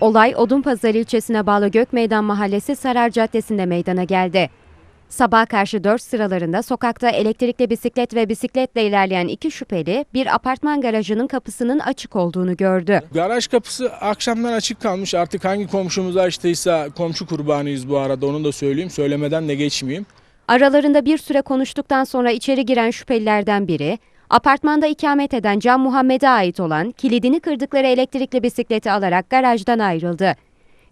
Olay Odunpazarı ilçesine bağlı Gökmeydan Mahallesi Sarar Caddesi'nde meydana geldi. Sabaha karşı 4 sıralarında sokakta elektrikli bisiklet ve bisikletle ilerleyen iki şüpheli bir apartman garajının kapısının açık olduğunu gördü. Garaj kapısı akşamdan açık kalmış. Artık hangi komşumuz açtıysa komşu kurbanıyız bu arada onu da söyleyeyim. Söylemeden de geçmeyeyim. Aralarında bir süre konuştuktan sonra içeri giren şüphelilerden biri, apartmanda ikamet eden Can Muhammed'e ait olan kilidini kırdıkları elektrikli bisikleti alarak garajdan ayrıldı.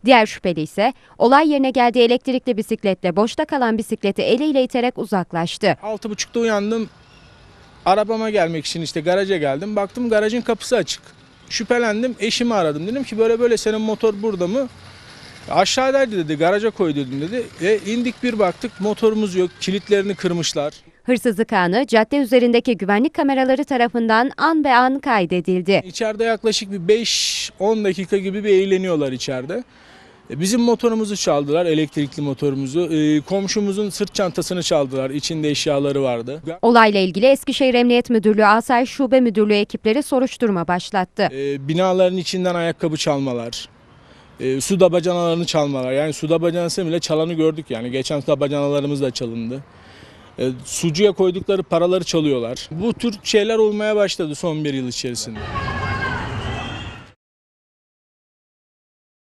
Diğer şüpheli ise olay yerine geldiği elektrikli bisikletle boşta kalan bisikleti eliyle iterek uzaklaştı. 6.30'da uyandım. Arabama gelmek için işte garaja geldim. Baktım garajın kapısı açık. Şüphelendim. Eşimi aradım. Dedim ki böyle böyle senin motor burada mı? Aşağıdaydı dedi. Garaja koy dedim dedi. E indik bir baktık motorumuz yok. Kilitlerini kırmışlar. Hırsızlık anı cadde üzerindeki güvenlik kameraları tarafından an be an kaydedildi. İçeride yaklaşık bir 5-10 dakika gibi bir eğleniyorlar içeride. E, Bizim motorumuzu çaldılar, elektrikli motorumuzu. E, Komşumuzun sırt çantasını çaldılar, içinde eşyaları vardı. Olayla ilgili Eskişehir Emniyet Müdürlüğü Asayiş Şube Müdürlüğü ekipleri soruşturma başlattı. E, Binaların içinden ayakkabı çalmalar, e, su dabacanalarını çalmalar. Yani su dabacanası bile çalanı gördük yani. Geçen su dabacanalarımız da çalındı. E, Sucuya koydukları paraları çalıyorlar. Bu tür şeyler olmaya başladı son bir yıl içerisinde.